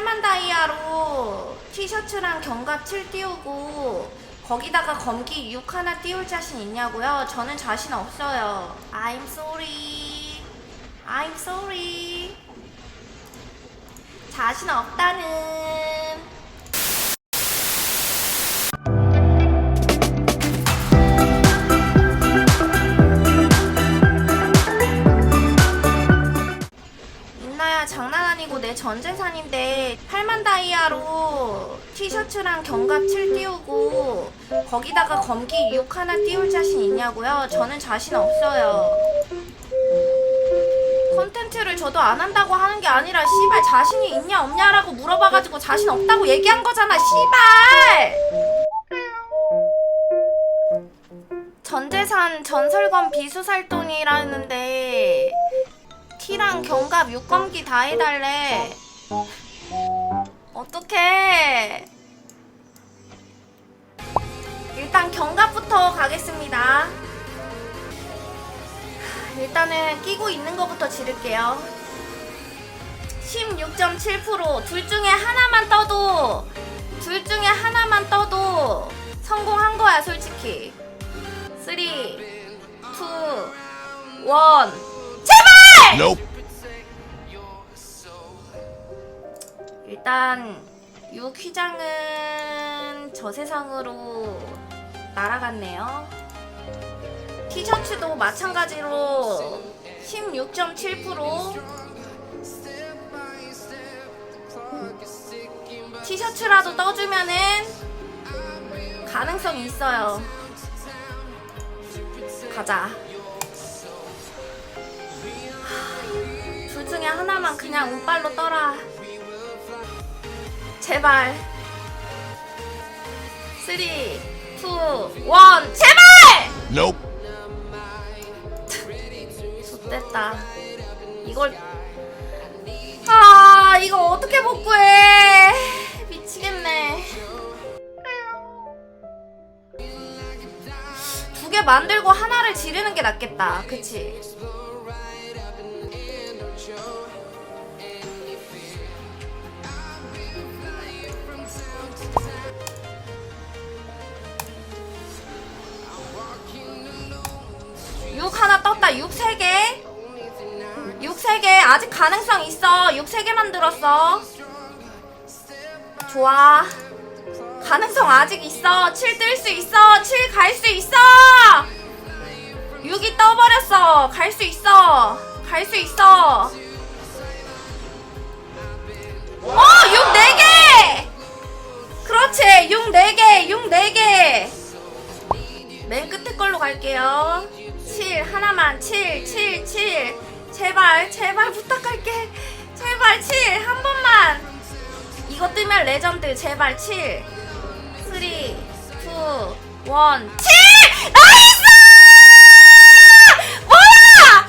8만 다이아로 티셔츠랑 견갑 7 띄우고 거기다가 검기 6 하나 띄울 자신 있냐고요? 저는 자신 없어요. I'm sorry. I'm sorry. 자신 없다는. 전 재산인데 8만 다이아로 티셔츠랑 견갑 7 띄우고 거기다가 검기 6 하나 띄울 자신 있냐고요? 저는 자신 없어요. 컨텐츠를 저도 안 한다고 하는 게 아니라 씨발 자신이 있냐 없냐라고 물어봐가지고 자신 없다고 얘기한 거잖아 씨발 전재산 전설검 비수살 돈이라는데 티랑 견갑 육검기 다 해달래 어떡해 일단 견갑부터 가겠습니다 일단은 끼고 있는 것부터 지를게요. 16.7%둘 중에 하나만 떠도 둘 중에 하나만 떠도 성공한 거야 솔직히. 3, 2, 1 제발! Nope. 일단 육 휘장은 저 세상으로 날아갔네요. 티셔츠도 마찬가지로 16.7% 티셔츠라도 떠주면은 가능성이 있어요. 가자. 하, 둘 중에 하나만 그냥 운빨로 떠라. 제발. 3, 2, 1, 제발! Nope. 됐다. 이걸 아 이거 어떻게 복구해? 미치겠네. 두 개 만들고 하나를 지르는 게 낫겠다. 그치? 가능성 있어. 6 3개 만들었어. 좋아. 가능성 아직 있어. 7 뜰 수 있어. 7 갈 수 있어. 6이 떠버렸어. 갈 수 있어. 갈 수 있어. 어! 6 4개! 그렇지. 6 4개 6 4개. 맨 끝에 걸로 갈게요 제발 제발 부탁할게. 제발 7 한 번만. 이거 뜨면 레전드 제발 7 3 2 1 7 나이스 뭐야!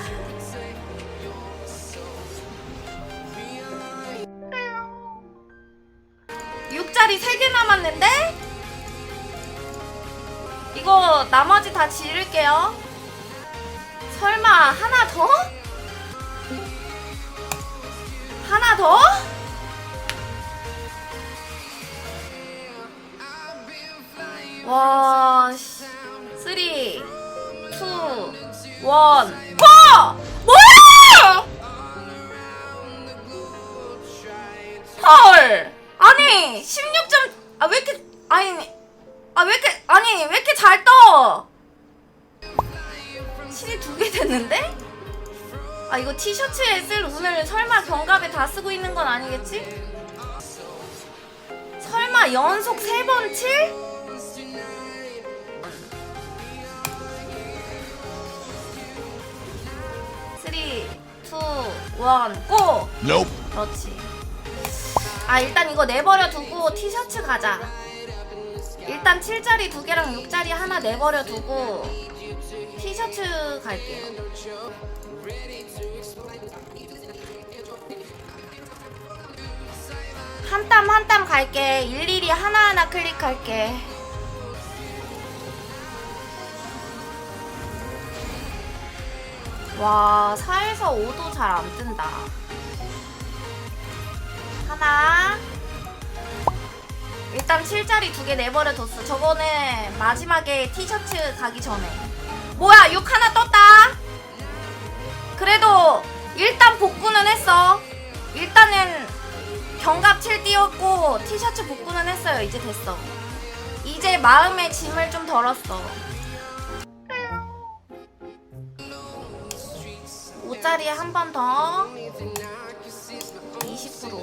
6짜리 3개 남았는데? 이거 나머지 다 지를게요. 설마 하나 더? 하나 더? 와, 씨. 3, 2, 1, 고! 뭐야! 헐! 아니, 16점, 아, 왜 이렇게, 아니, 아, 왜 이렇게, 아니, 왜 이렇게 잘 떠? 7이 두 개 됐는데? 아 이거 티셔츠에 쓸 운을 설마 견갑에 다 쓰고 있는 건 아니겠지? 설마 연속 세 번 칠? 쓰리, 투, 원, 고! Nope. 그렇지. 아 일단 이거 내버려 두고 티셔츠 가자. 일단 7짜리 두 개랑 6짜리 하나 내버려 두고 티셔츠 갈게요. 한 땀 한 땀 갈게. 일일이 하나하나 클릭할게. 와, 4에서 5도 잘 안 뜬다. 하나, 일단 7짜리 두 개 내버려뒀어. 저거는 마지막에 티셔츠 가기 전에. 뭐야, 6 하나 떴다. 그래도 일단 복구는 했어. 일단은 경갑 7 띄웠고 티셔츠 복구는 했어요. 이제 됐어. 이제 마음의 짐을 좀 덜었어. 5짜리에 한 번 더. 20%.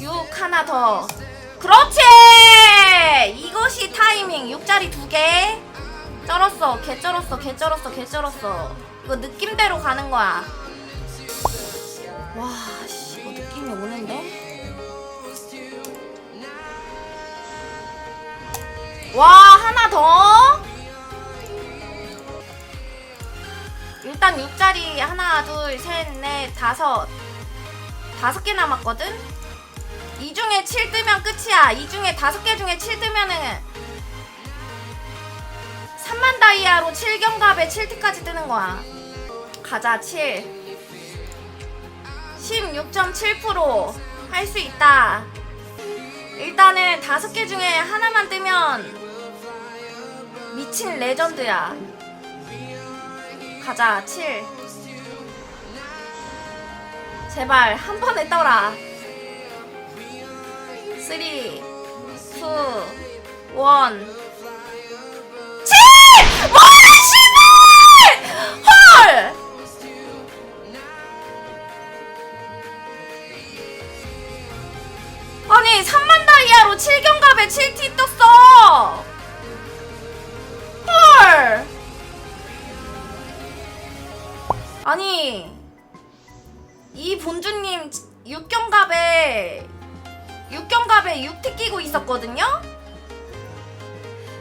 6 하나 더. 그렇지! 이것이 타이밍. 6짜리 두 개. 쩔었어. 개 쩔었어. 개 쩔었어. 개 쩔었어. 이거 느낌대로 가는 거야. 와, 씨, 이거 느낌이 오는데? 와, 하나 더? 일단 6짜리 하나, 둘, 셋, 넷, 다섯. 다섯 개 남았거든? 이 중에 7 뜨면 끝이야. 이 중에 다섯 개 중에 7 뜨면은 3만 다이아로 7경갑에 7티까지 뜨는 거야. 가자, 7. 16.7%할 수 있다. 일단은 다섯 개 중에 하나만 뜨면 미친 레전드야. 가자, 7. 제발 한 번에 떠라. 3, 2, 1. 7경갑에 7T 떴어. 헐. 아니 이 본주님 6경갑에 6경갑에 6T 끼고 있었거든요?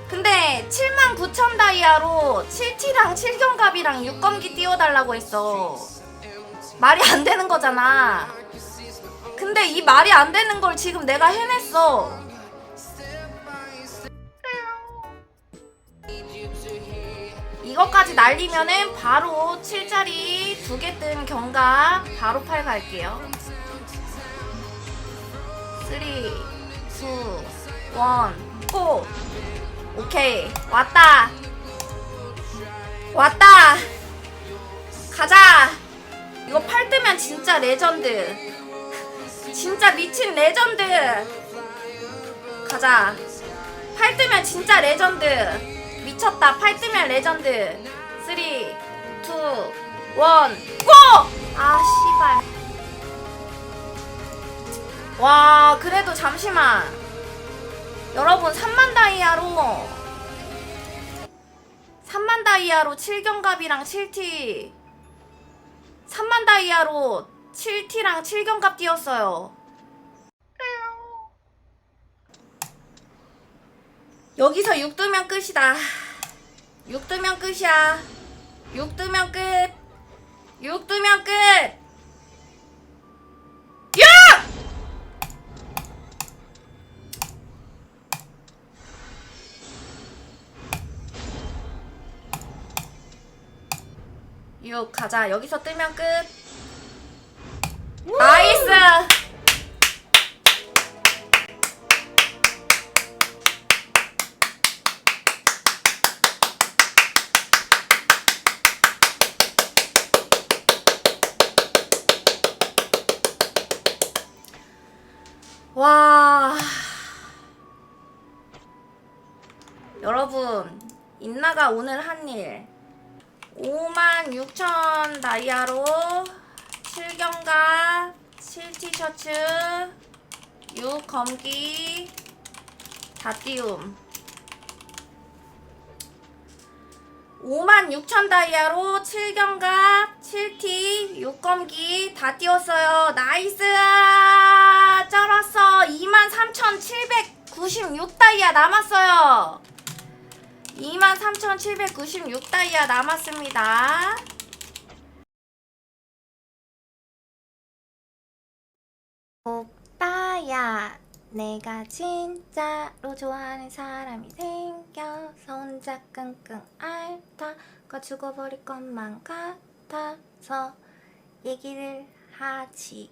근데 7만 9천 다이아로 7T랑 7경갑이랑 6검기 띄워달라고 했어. 말이 안 되는 거잖아. 근데 이 말이 안 되는 걸 지금 내가 해냈어. 이것까지 날리면은 바로 7짜리 두 개 뜬 경가 바로 팔 갈게요. 3, 2, 1, 고! 오케이. 왔다. 왔다. 가자. 이거 팔 뜨면 진짜 레전드. 진짜 미친 레전드 가자 팔 뜨면 진짜 레전드 미쳤다 팔 뜨면 레전드 3 2 1 고! 아 씨발 와 그래도 잠시만 여러분 3만 다이아로 3만 다이아로 7경갑이랑 7T 3만 다이아로 7T랑 7경갑 띄웠어요. 여기서 6 뜨면 끝이다. 6 뜨면 끝이야. 6 뜨면 끝. 6 뜨면 끝. 6! 6 가자. 여기서 뜨면 끝. 나이스. 여러분, 인나가 오늘 한 일. 5만 6천 다이아로 7경가 7티셔츠 6 검기 다 띄움. 5만 6천 다이아로 7경가 7티 6 검기 다 띄웠어요. 나이스! 쩔었어. 2만 3,796 다이아 남았어요 23,796 다이아 남았습니다. 오빠야, 내가 진짜로 좋아하는 사람이 생겨서 혼자 끙끙 앓다가 죽어버릴 것만 같아서 얘기를 하지